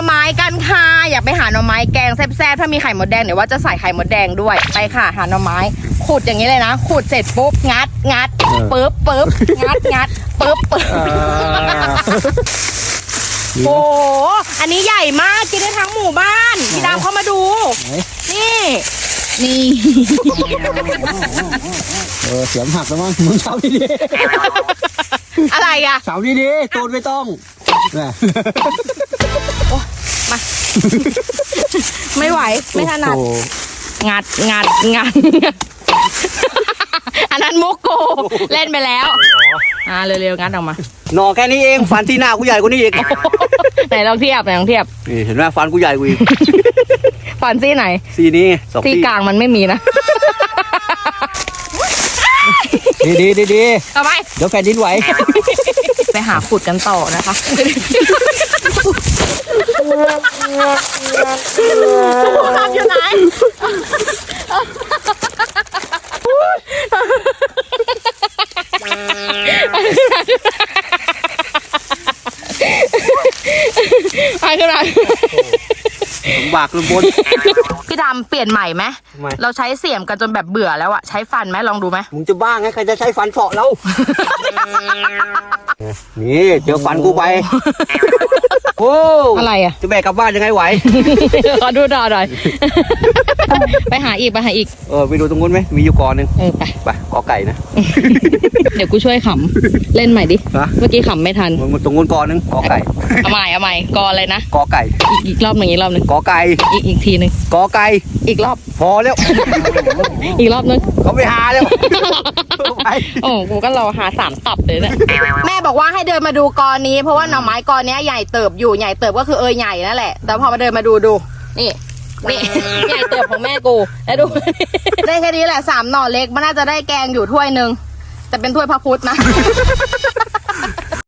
อไม้กันค่ะ อยากไปหาหน่อไม้แกงแซ่บๆ ถ้ามีไข่มดแดงเดี๋ยวว่าจะใส่ไข่มดแดงด้วย ไปค่ะ หาหน่อไม้ ขุดอย่างนี้เลยนะ ขุดเสร็จปุ๊บ งัด งัดปึ๊บปึ๊บงัดงัดปึ๊บปึ๊บโอ้โหอันนี้ใหญ่มาก กินได้ทั้งหมู่บ้าน พี่ดำเข้ามาดูไหนนี่ นี่เออเสียมหักแล้วมั้งมึงเสาดีอะไรอะๆเสาดีๆตูนไม่ต้อง แหม่ไม่ไหว ไม่ถนัด โอ้โหงัดงัดงัดอันนั้นมุกโกเล่นไปแล้วอ่าเร็วๆงัดออกมา หนอแค่นี้เองฟันที่หน้ากูใหญ่กว่านี้อีกไหนลองเทียบไหนลองเทียบนี่เห็นไหมฟันกูใหญ่กว่าอีกฟันซี่ไหนสีนี้สองซี่ซี่กลางมันไม่มีนะ ดีดีดีดีทำไมเดี๋ยวแผ่นดินไหวไป หาขุดกันต่อนะคะทำอยู่ไหน ไปขึ้นมา ลำบากลำบนพี่ดำเปลี่ยนใหม่ไหมทำไม เราใช้เสียมกันจนแบบเบื่อแล้วอะใช้ฟันไหมลองดูไหมมึงจะบ้าไงใครจะใช้ฟันเฉาะเรา นี่เจอฟันกูไป โอ้อะไรอะ จะแบกกลับบ้านยังไงไหว ขอดูดอหน่อย ไปหาอีกไปหาอีก เออไปดูตรงนู้นไหมมีอยู่กอหนึ่งเออไป ไปกอไก่นะเดี๋ยวกูช่วยขำ เล่นใหม่ดิ ฮะ เมื่อกี้ขำไม่ทันมึงตรงนู้นกอหนึ่งกอไก่เอาใหม่เอาใหม่กอเลยนะ กอไก่อีกอีกรอบหนึ่งอีกรอบหนึ่งกอไก่อีกอีกทีหนึ่งกอไก่อีกรอบ พอแล้ว อีกรอบหนึง เขาไปหาแล้วไปโอ้กูก็รอหาสามตับเลยเนี่ย แม่บอกว่าให้เดินมาดูกอนี้ เพราะว่าหน่อไม้กอเนี้ยใหญ่เติบอยู่ใหญ่เติบก็คือเอยใหญ่นั่นแหละ แต่พอมาเดินมาดูดูนี่นี่ ใหญ่เติบของแม่กูแล้วดู ได้แค่นี้แหละสามหน่อเล็กมันน่าจะได้แกงอยู่ถ้วยหนึ่ง จะเป็นถ้วยพระพุทธนะ